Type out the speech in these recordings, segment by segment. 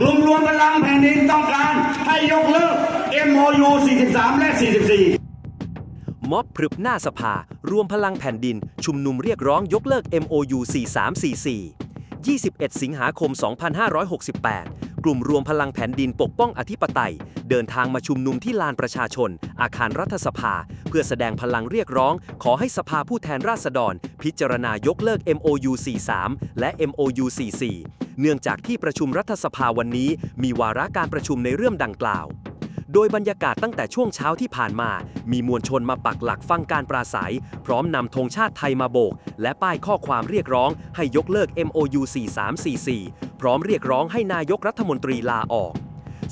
กลุ่มรวมพลังแผ่นดินต้องการให้ยกเลิก MOU 43 และ 44ม็อบพรึบหน้าสภา รวมพลังแผ่นดิน ชุมนุมเรียกร้องยกเลิก MOU 4344 21 สิงหาคม 2568 กลุ่มรวมพลังแผ่นดินปกป้องอธิปไตย เดินทางมาชุมนุมที่ลานประชาชน อาคารรัฐสภา เพื่อแสดงพลังเรียกร้อง ขอให้สภาผู้แทนราษฎร พิจารณายกเลิก MOU 43 และ MOU 44 เนื่องจากที่ประชุมรัฐสภาวันนี้ มีวาระการประชุมในเรื่องดังกล่าว โดยบรรยากาศตั้งแต่ช่วงเช้าที่ผ่านมา มีมวลชนมาปักหลักฟังการปราศัย พร้อมนำธงชาติไทยมาโบก และป้ายข้อความเรียกร้องให้ยกเลิก MOU 4344 พร้อมเรียกร้องให้นายกรัฐมนตรีลาออก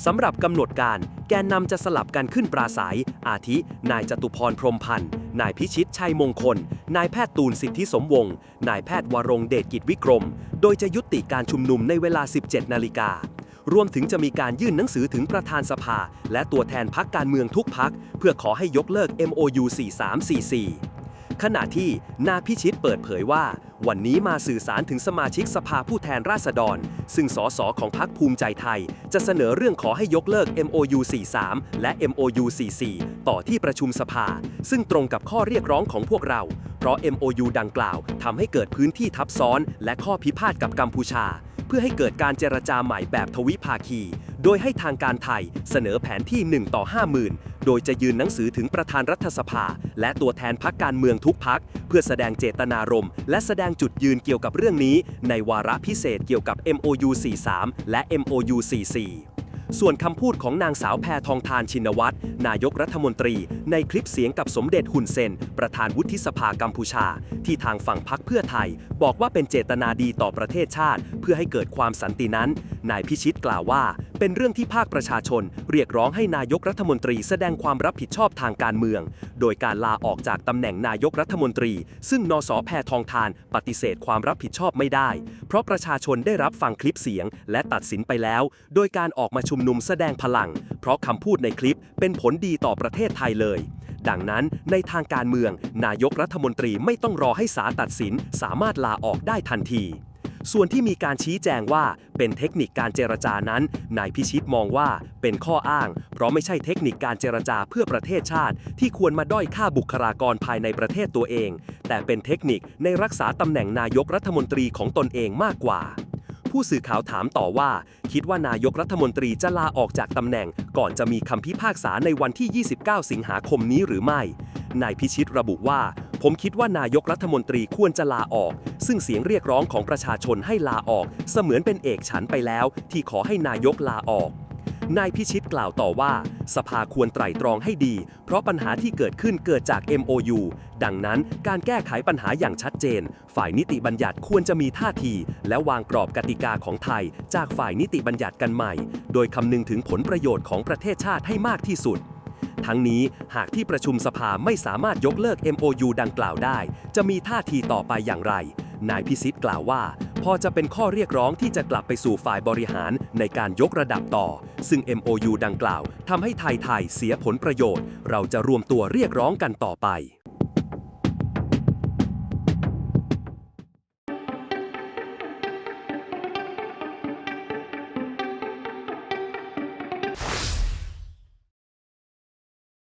สำหรับกำหนดการ แกนนำจะสลับกันขึ้นปราศัย อาทิ นายจตุพรพรมพันธ์ นายพิชิตชัยมงคล นายแพทย์ตูนสิทธิสมวงศ์นายแพทย์วรงเดชกิจวิกรม โดยจะยุติการชุมนุมในเวลา 17 นาฬิการวมถึงจะมีการยื่นหนังสือถึงประธานสภา และตัวแทนพักการเมืองทุกพัก เพื่อขอให้ยกเลิก MOU 4344 ขณะที่นาพิชิตเปิดเผยว่า วันนี้มาสื่อสารถึงสมาชิกสภาผู้แทนราษฎร ซึ่งสสของพรรคภูมิใจไทย จะเสนอเรื่องขอให้ยกเลิก MOU 43 และ MOU 44 ต่อที่ประชุมสภา ซึ่งตรงกับข้อเรียกร้องของพวกเรา เพราะ MOU ดังกล่าวทำให้เกิดพื้นที่ทับซ้อน และข้อพิพาทกับกัมพูชา เพื่อให้เกิดการเจรจาใหม่แบบทวิภาคี โดยให้ทางการไทยเสนอแผนที่ 1 ต่อ 50,000 โดยจะยืนหนังสือถึงประธานรัฐสภา และตัวแทนพักการเมืองทุกพัก เพื่อแสดงเจตนารมณ์ และแสดงจุดยืนเกี่ยวกับเรื่องนี้ ในวาระพิเศษเกี่ยวกับ MOU 43 และ MOU 44 ส่วนคำพูดของนางสาวแพทองทานชินวัตรนายกรัฐมนตรี ในคลิปเสียงกับสมเด็จฮุนเซน ประธานวุฒิสภากัมพูชา ที่ทางฝั่งพักเพื่อไทย บอกว่าเป็นเจตนาดีต่อประเทศชาติ เพื่อให้เกิดความสันตินั้น นายพิชิตกล่าวว่า เป็นเรื่องที่ภาคประชาชน เรียกร้องให้นายกรัฐมนตรีแสดงความรับผิดชอบทางการเมือง โดยการลาออกจากตำแหน่งนายกรัฐมนตรี ซึ่งนสแพทองทานปฏิเสธความรับผิดชอบไม่ได้ เพราะประชาชนได้รับฟังคลิปเสียง และตัดสินไปแล้ว โดยการออกมาชุุมนุมแสดงพลัง เพราะคำพูดในคลิปเป็นผลดีต่อประเทศไทยเลย ดังนั้นในทางการเมือง นายกรัฐมนตรีไม่ต้องรอให้ศาลตัดสิน สามารถลาออกได้ทันที ส่วนที่มีการชี้แจงว่าเป็นเทคนิคการเจรจานั้น นายพิชิตมองว่าเป็นข้ออ้าง เพราะไม่ใช่เทคนิคการเจรจาเพื่อประเทศชาติ ที่ควรมาด้อยค่าบุคลากรภายในประเทศตัวเอง แต่เป็นเทคนิคในรักษาตำแหน่งนายกรัฐมนตรีของตนเองมากกว่า ผู้สื่อข่าวถามต่อว่า คิดว่านายกรัฐมนตรีจะลาออกจากตำแหน่ง ก่อนจะมีคำพิพากษาในวันที่ 29 สิงหาคมนี้หรือไม่ นายพิชิตระบุว่า ผมคิดว่านายกรัฐมนตรีควรจะลาออก ซึ่งเสียงเรียกร้องของประชาชนให้ลาออก เสมือนเป็นเอกฉันท์ไปแล้ว ที่ขอให้นายกลาออก นายพิชิตกล่าวต่อว่า สภาควรไตร่ตรองให้ดี เพราะปัญหาที่เกิดขึ้นเกิดจาก MOU ดังนั้นการแก้ไขปัญหาอย่างชัดเจน ฝ่ายนิติบัญญัติควรจะมีท่าที และวางกรอบกติกาของไทย จากฝ่ายนิติบัญญัติกันใหม่ โดยคำนึงถึงผลประโยชน์ของประเทศชาติให้มากที่สุดทั้งนี้หากที่ประชุมสภาไม่สามารถยกเลิก MOU ดังกล่าวได้ จะมีท่าทีต่อไปอย่างไร นายพิสิทธิ์กล่าวว่า พอจะเป็นข้อเรียกร้องที่จะกลับไปสู่ฝ่ายบริหารในการยกระดับต่อ ซึ่ง MOU ดังกล่าวทำให้ไทยไทยเสียผลประโยชน์ เราจะรวมตัวเรียกร้องกันต่อไป